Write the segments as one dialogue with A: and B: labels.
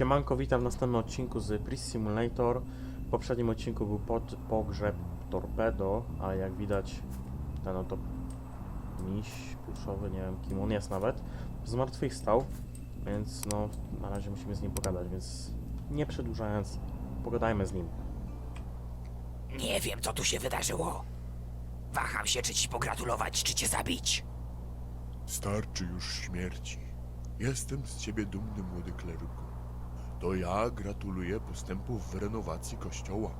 A: Siemanko, witam w następnym odcinku z Priest Simulator. W poprzednim odcinku był pod, pogrzeb Torpedo, ale jak widać ten oto miś pluszowy, nie wiem kim on jest nawet, zmartwychwstał, więc no na razie musimy z nim pogadać, więc nie przedłużając, pogadajmy z nim.
B: Nie wiem, co tu się wydarzyło. Waham się, czy ci pogratulować, czy cię zabić.
C: Starczy już śmierci. Jestem z ciebie dumny, młody kleryku. To ja gratuluję postępów w renowacji kościoła.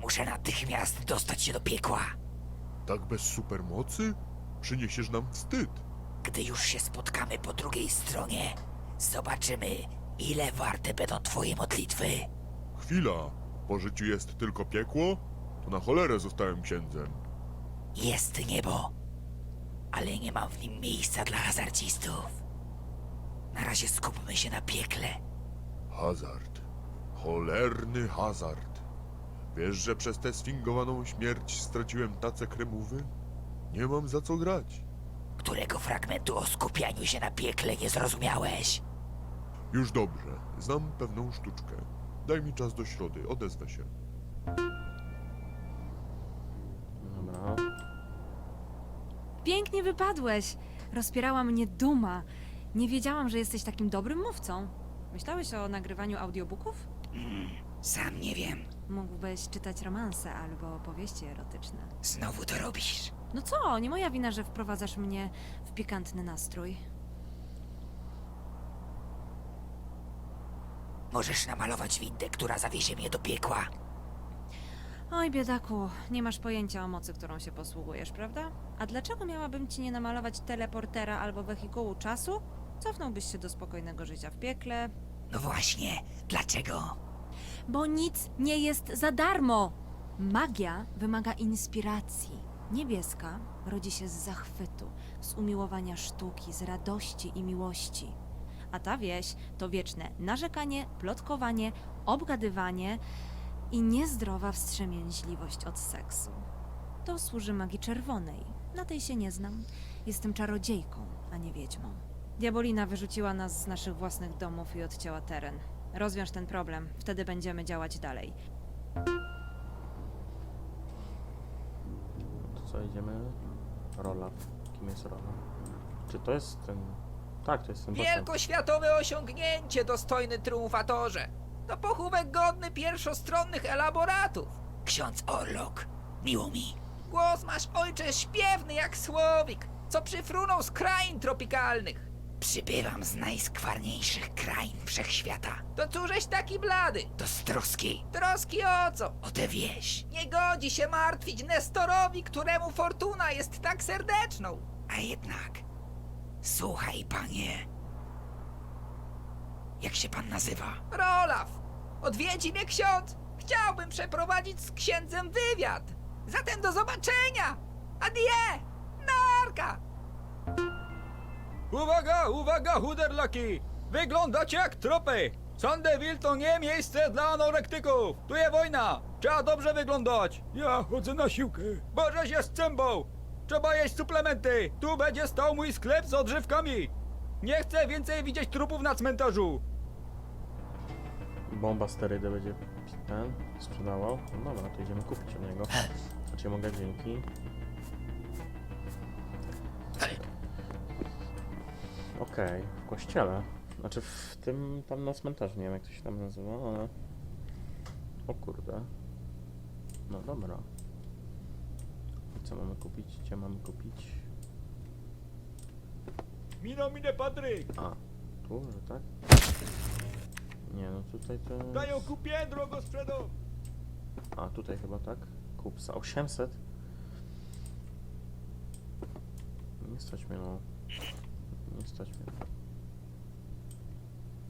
B: Muszę natychmiast dostać się do piekła.
C: Tak bez supermocy? Przyniesiesz nam wstyd.
B: Gdy już się spotkamy po drugiej stronie, zobaczymy, ile warte będą twoje modlitwy.
C: Chwila, po życiu jest tylko piekło? To na cholerę zostałem księdzem.
B: Jest niebo, ale nie mam w nim miejsca dla hazardzistów. Na razie skupmy się na piekle.
C: Hazard. Cholerny hazard. Wiesz, że przez tę sfingowaną śmierć straciłem tacę kremowy? Nie mam za co grać.
B: Którego fragmentu o skupianiu się na piekle nie zrozumiałeś?
C: Już dobrze, znam pewną sztuczkę. Daj mi czas do środy, odezwę się.
A: Dobra,
D: Pięknie wypadłeś. Rozpierała mnie duma. Nie wiedziałam, że jesteś takim dobrym mówcą. Myślałeś o nagrywaniu audiobooków?
B: Sam nie wiem.
D: Mógłbyś czytać romanse albo opowieści erotyczne.
B: Znowu to robisz.
D: No co, nie moja wina, że wprowadzasz mnie w pikantny nastrój.
B: Możesz namalować windę, która zawiezie mnie do piekła.
D: Oj, biedaku, nie masz pojęcia o mocy, którą się posługujesz, prawda? A dlaczego miałabym ci nie namalować teleportera albo wehikułu czasu? Cofnąłbyś się do spokojnego życia w piekle.
B: No właśnie, dlaczego?
D: Bo nic nie jest za darmo! Magia wymaga inspiracji. Niebieska rodzi się z zachwytu, z umiłowania sztuki, z radości i miłości. A ta wieś to wieczne narzekanie, plotkowanie, obgadywanie i niezdrowa wstrzemięźliwość od seksu. To służy magii czerwonej. Na tej się nie znam. Jestem czarodziejką, a nie wiedźmą. Diabolina wyrzuciła nas z naszych własnych domów i odcięła teren. Rozwiąż ten problem, wtedy będziemy działać dalej.
A: to co idziemy? Rolaf. Kim jest Rolaf? Czy to jest ten... Tak, to jest ten bossem.
E: Wielkoświatowe osiągnięcie, dostojny triumfatorze. To pochówek godny pierwszostronnych elaboratów.
B: Ksiądz Orlok, miło mi.
E: Głos masz ojcze śpiewny jak słowik, co przyfrunął z krain tropikalnych.
B: Przybywam z najskwarniejszych krain wszechświata.
E: To cóżeś taki blady?
B: To z troski
E: Troski o co?
B: o tę wieś.
E: Nie godzi się martwić Nestorowi, któremu fortuna jest tak serdeczną.
B: A jednak, słuchaj, panie. Jak się pan nazywa?
E: Rolaf, odwiedzi mnie ksiądz. Chciałbym przeprowadzić z księdzem wywiad. Zatem do zobaczenia. Adie! Narka!
F: Uwaga, uwaga, chuderlaki! Wyglądacie jak tropy! Sandeville to nie miejsce dla anorektyków! Tu jest wojna! Trzeba dobrze wyglądać! Ja chodzę na siłkę. Boże się z cębą! Trzeba jeść suplementy! Tu będzie stał mój sklep z odżywkami! Nie chcę więcej widzieć trupów na cmentarzu!
A: Bomba sterydy będzie ten sprzedawał. No dobra, to idziemy kupić od niego. Znaczy mogę dzięki. Okej, w kościele. Znaczy w tym tam na cmentarzu, nie wiem jak to się tam nazywa, ale... O kurde. No dobra. I co mamy kupić? Gdzie mamy kupić?
F: Mino mine Patryk!
A: A, tu, że tak? Nie, no tutaj to...
F: Dają kupię, drogo sprzedał!
A: A, tutaj chyba tak? Kup za 800? Nie stać mnie, no. Nie stać mnie.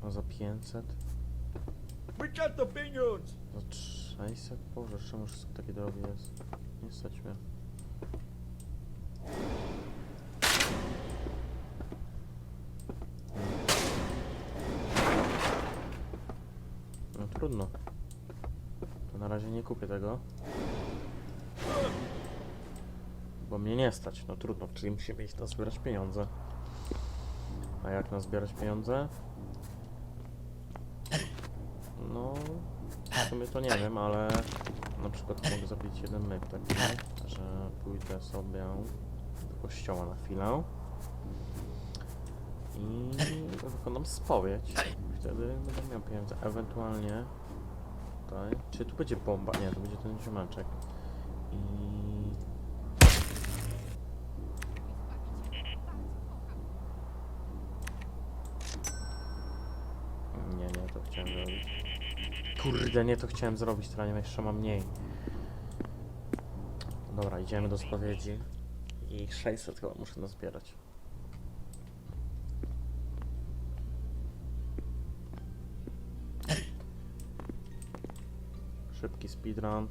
A: A za 500?
F: Wyczar to pieniądz!
A: Za 600? Boże, czemu wszystko takie drogie jest? Nie stać mnie. No trudno. To na razie nie kupię tego. Bo mnie nie stać. No trudno, czyli musimy iść nazbierać pieniądze. A jak nazbierać pieniądze? No, w sumie to nie wiem, ale na przykład mogę zrobić jeden myk taki, że pójdę sobie do kościoła na chwilę i wykonam spowiedź. I Wtedy będę miał pieniądze. Ewentualnie tutaj. Czy tu będzie bomba? Nie, tu będzie ten ziomeczek. I Nie, nie, to chciałem zrobić. Kurde, nie to chciałem zrobić, teraz nie jeszcze mam mniej. Dobra, idziemy do spowiedzi. I 600 chyba muszę nazbierać. Szybki speedrun.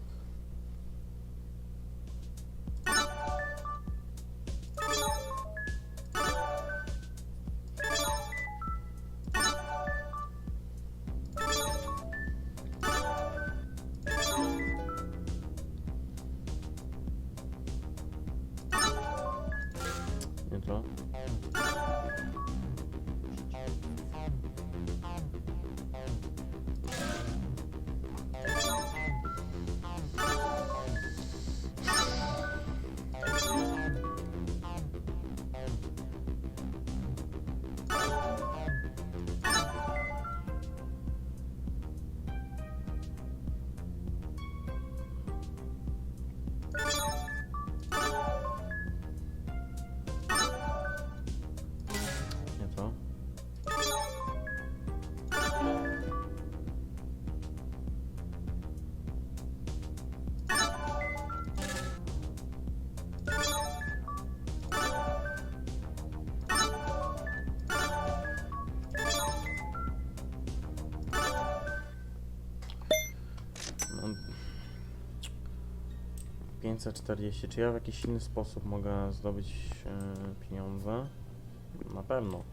A: 540. Czy ja w jakiś inny sposób mogę zdobyć e, pieniądze? Na pewno.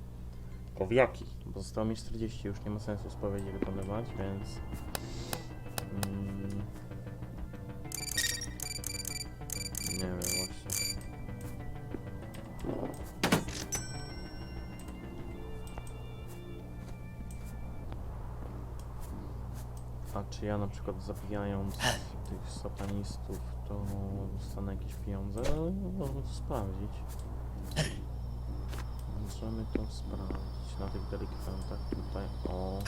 A: Tylko w jaki? Bo zostało mi 40, już nie ma sensu spowiedzi wykonywać, więc... Mm, czy ja na przykład zabijając tych satanistów, to dostanę jakieś pieniądze? No, Można to sprawdzić. Możemy to sprawdzić na tych delikwentach tutaj. O.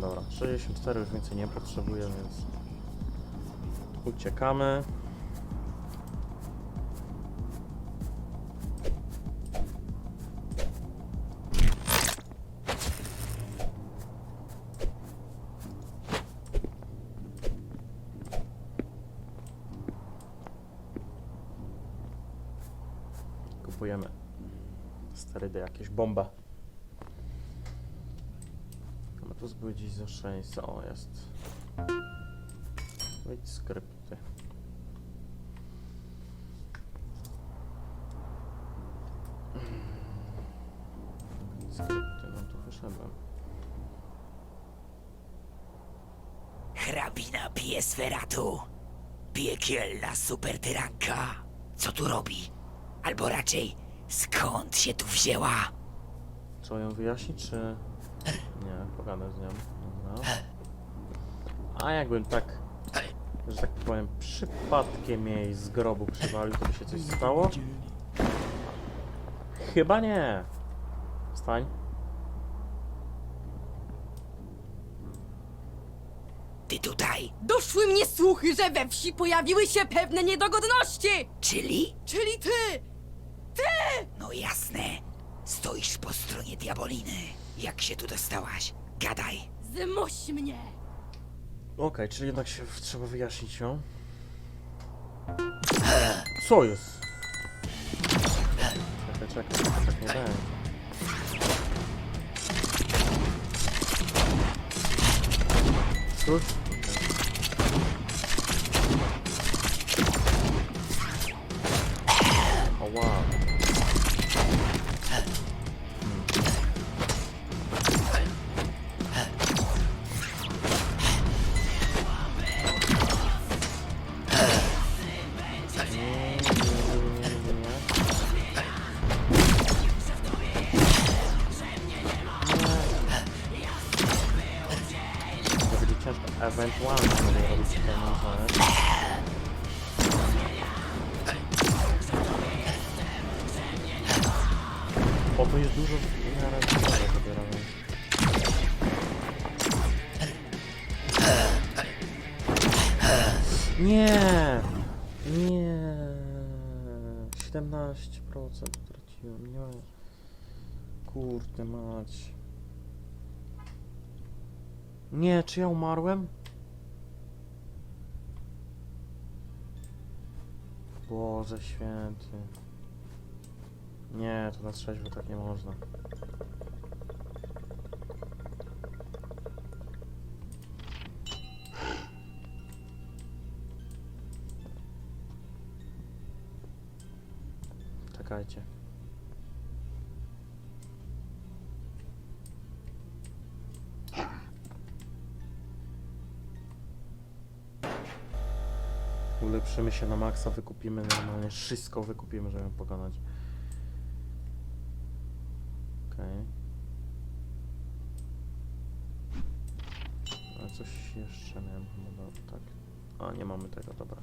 A: dobra. 64 już więcej nie potrzebuję, więc uciekamy. Kupujemy sterydy, jakieś bomba. Tu były gdzieś za 6. O, jest. Wejdź skrypty. Skrypty, no tu wyszedłem.
B: Hrabina pije sferatu. Piekielna supertyranka. Co tu robi? Albo raczej, skąd się tu wzięła?
A: Trzeba ją wyjaśnić, czy... Nie, pogadać z nią. Dobra. A jakbym tak, że tak powiem, przypadkiem jej z grobu przywalił, to by się coś stało? Chyba nie. Stań.
B: Ty tutaj,
G: Doszły mnie słuchy, że we wsi pojawiły się pewne niedogodności!
B: czyli?
G: Czyli ty!
B: No jasne. Stoisz po stronie diaboliny. Jak się tu dostałaś? Gadaj.
G: Zmuś mnie!
A: Okej, czyli jednak się trzeba wyjaśnić ją. Co jest? Czekaj, czekaj, tak nie będzie. Cóż? Nie! Nie! 17% straciłem, nie. Kurde mać. Nie, czy ja umarłem? Boże święty. Nie, to na trzeźwo tak nie można. Czekajcie. Ulepszymy się na maksa, wykupimy normalnie wszystko, wykupimy, żeby ją pokonać. Okej. A coś jeszcze miałem chyba, tak. A, nie mamy tego, dobra.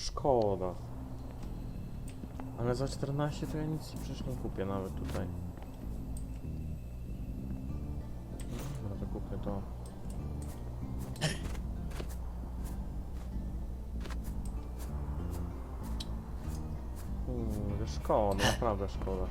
A: Szkoda. Ale za 14 to ja nic przecież nie kupię nawet tutaj. Dobra, to kupię to. Kurde, szkoda, naprawdę szkoda.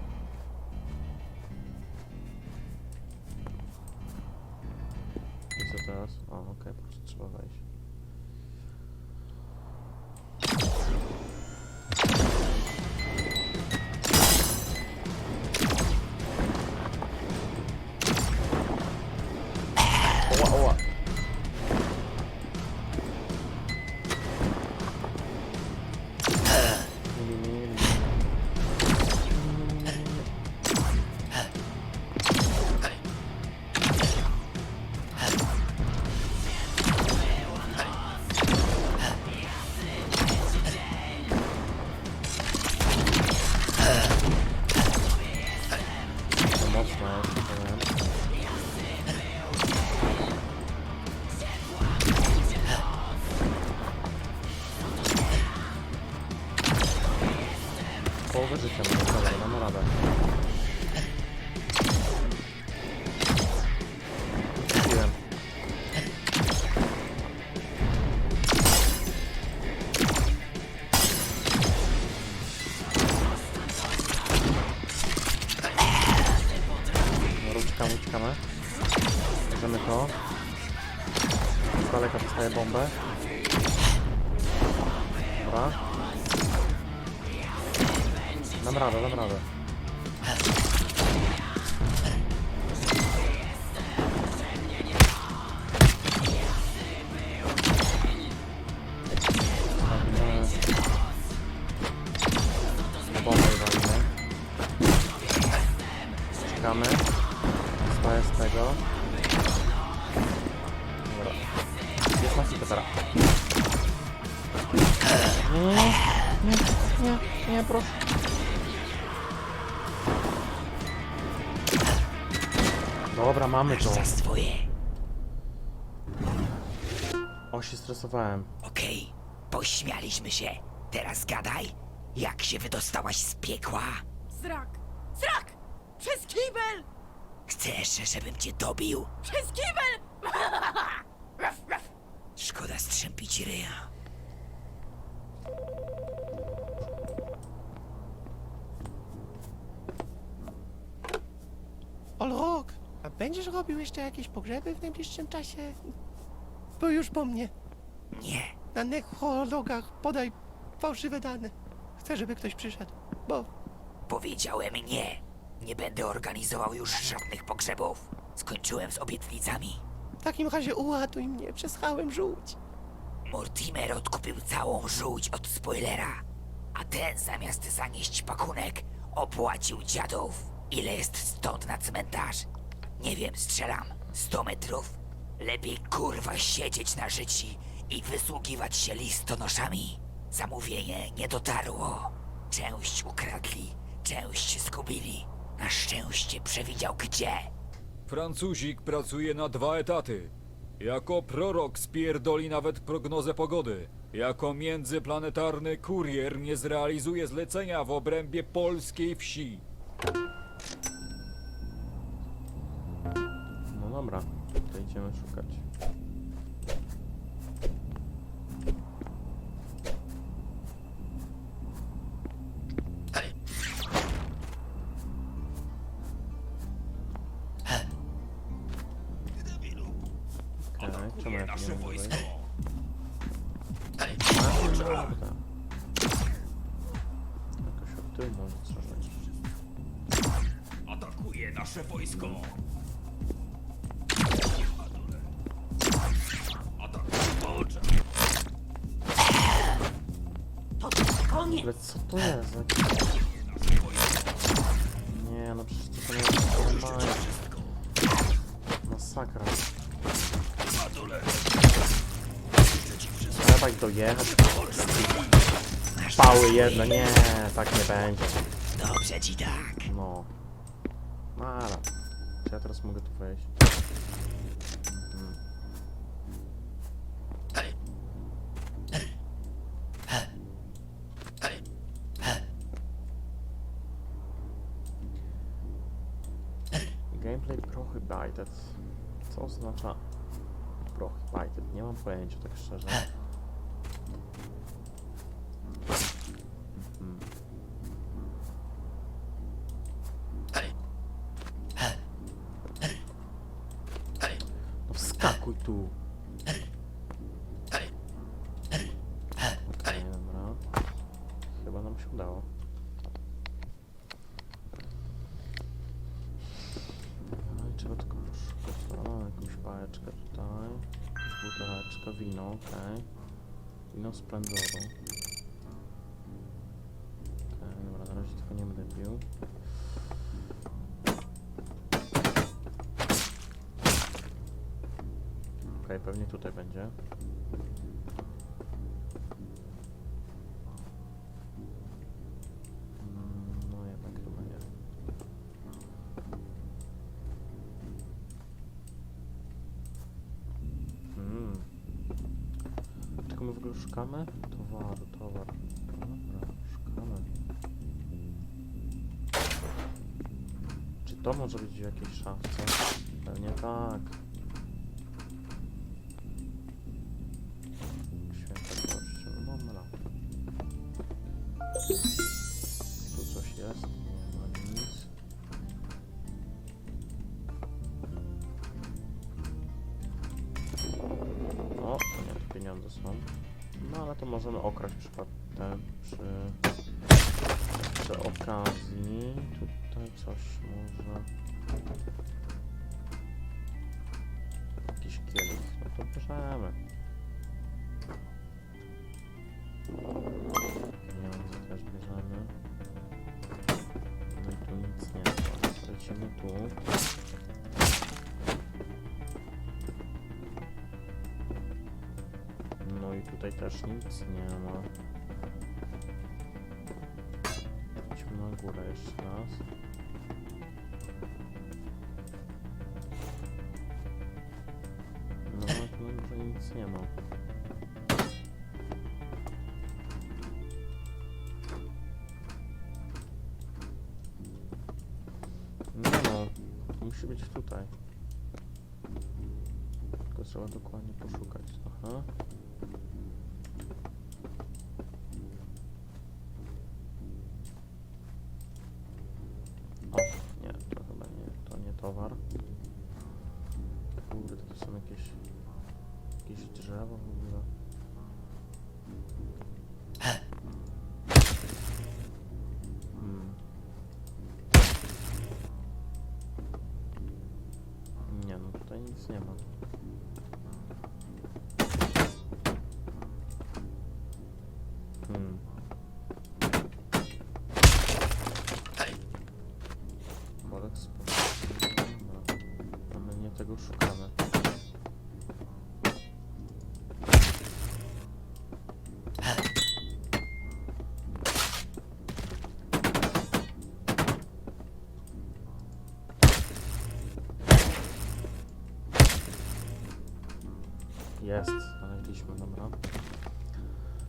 A: Uciekamy, uciekamy. Bierzemy to. Z daleka dostaję bombę. Dobra. Dam radę, dam radę. Nie, nie, proszę. Dobra, mamy to.
B: za swoje.
A: O, się stresowałem.
B: Okej, pośmialiśmy się. Teraz gadaj, jak się wydostałaś z piekła?
G: Zrak! Zrak! Przez kibel!
B: Chcesz, żebym cię dobił?
G: Przez kibel!
B: Szkoda strzępić ryja.
H: Olrok, a będziesz robił jeszcze jakieś pogrzeby w najbliższym czasie? Bo już po mnie.
B: Nie,
H: Na necrologach podaj fałszywe dane. Chcę, żeby ktoś przyszedł. Bo
B: powiedziałem nie. Nie będę organizował już żadnych pogrzebów. Skończyłem z obietnicami.
H: w takim razie ułatuj mnie, przesłałem żółć.
B: Mortimer odkupił całą żółć od spoilera, a ten zamiast zanieść pakunek, opłacił dziadów. Ile jest stąd na cmentarz? Nie wiem, strzelam. 100 metrów? Lepiej kurwa siedzieć na życi i wysługiwać się listonoszami. Zamówienie nie dotarło. Część ukradli, część zgubili. Na szczęście przewidział gdzie.
F: Francuzik pracuje na dwa etaty. Jako prorok spierdoli nawet prognozę pogody. Jako międzyplanetarny kurier nie zrealizuje zlecenia w obrębie polskiej wsi.
A: To idziemy szukać. Czemu ja wejść? A, dobra. Jakoś od tyłu może.
I: Atakuje nasze wojsko!
A: Ale co to jest? Nie, no przecież to nie jest normalne. Masakra. Trzeba ich dojechać. Pały jedno, nie, tak nie będzie.
B: Dobrze ci tak.
A: No. Mara. Czy ja teraz mogę tu wejść? Gameplay prohibited. Co oznacza prohibited? Nie mam pojęcia, tak szczerze. pewnie tutaj będzie. Mm, No jednak chyba nie. Hmm. Czego my w ogóle szukamy? Towaru, towar. Dobra, szukamy. Czy to może być w jakiejś szafce? Pewnie tak. Tu coś jest? Nie ma nic. O, nie, pieniądze są. No ale to możemy okraść przypadkiem przy, przy okazji. Tutaj coś może. Jakiś kielich, no to bierzemy. I tutaj też nic nie ma. Idźmy na górę jeszcze raz. No, na górze nic nie ma. No, musi być tutaj. Tylko trzeba dokładnie poszukać trochę. Kurde, to są jakieś, jakieś drzewo w ogóle. Hmm. Nie, no tutaj nic Jest, znaleźliśmy, dobra.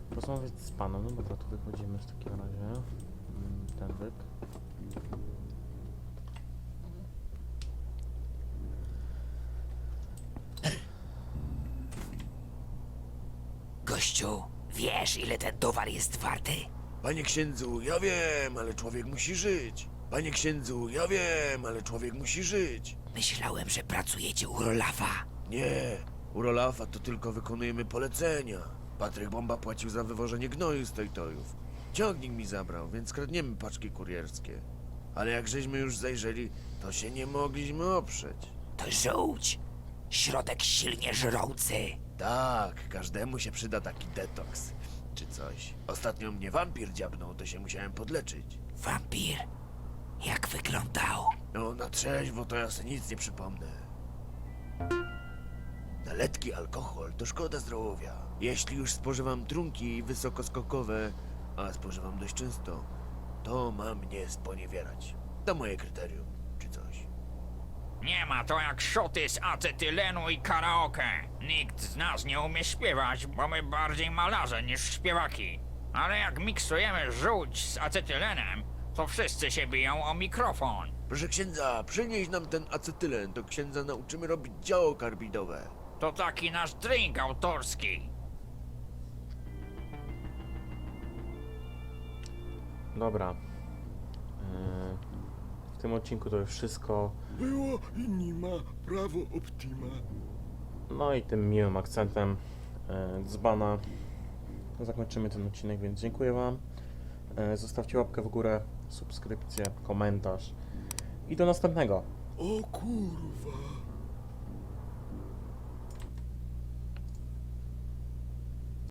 A: Porozmawiać z panem, no dobra, tu wychodzimy w takim razie. Mm, Ten wyk.
B: Gościu, wiesz ile ten towar jest warty?
J: Panie księdzu, ja wiem, ale człowiek musi żyć. Panie księdzu, ja wiem, ale człowiek musi żyć.
B: Myślałem, że pracujecie u Rolafa.
J: Nie, u Rolafa to tylko wykonujemy polecenia. Patryk Bomba płacił za wywożenie gnoju z tojtojów. Ciągnik mi zabrał, więc kradniemy paczki kurierskie. Ale jak żeśmy już zajrzeli, to się nie mogliśmy oprzeć.
B: To żółć. Środek silnie żrący.
J: Tak, każdemu się przyda taki detoks. Czy coś. Ostatnio mnie wampir dziabnął, to się musiałem podleczyć.
B: Wampir. Jak wyglądał?
J: No, na trzeźwo to ja sobie nic nie przypomnę. Na letki alkohol to szkoda zdrowia. Jeśli już spożywam trunki wysokoskokowe, a spożywam dość często, to ma mnie sponiewierać. To moje kryterium, czy coś.
K: Nie ma to jak szoty z acetylenu i karaoke. Nikt z nas nie umie śpiewać, bo my bardziej malarze niż śpiewaki. Ale jak miksujemy żółć z acetylenem, to wszyscy się biją o mikrofon.
J: Proszę księdza, przynieś nam ten acetylen, to księdza nauczymy robić działo karbidowe.
K: To taki nasz drink autorski.
A: Dobra. Yy, W tym odcinku to już wszystko.
C: Było i nie ma prawo optima.
A: No i tym miłym akcentem e, dzbana zakończymy ten odcinek, więc dziękuję Wam. E, zostawcie łapkę w górę, subskrypcję, komentarz i do następnego.
C: O kurwa.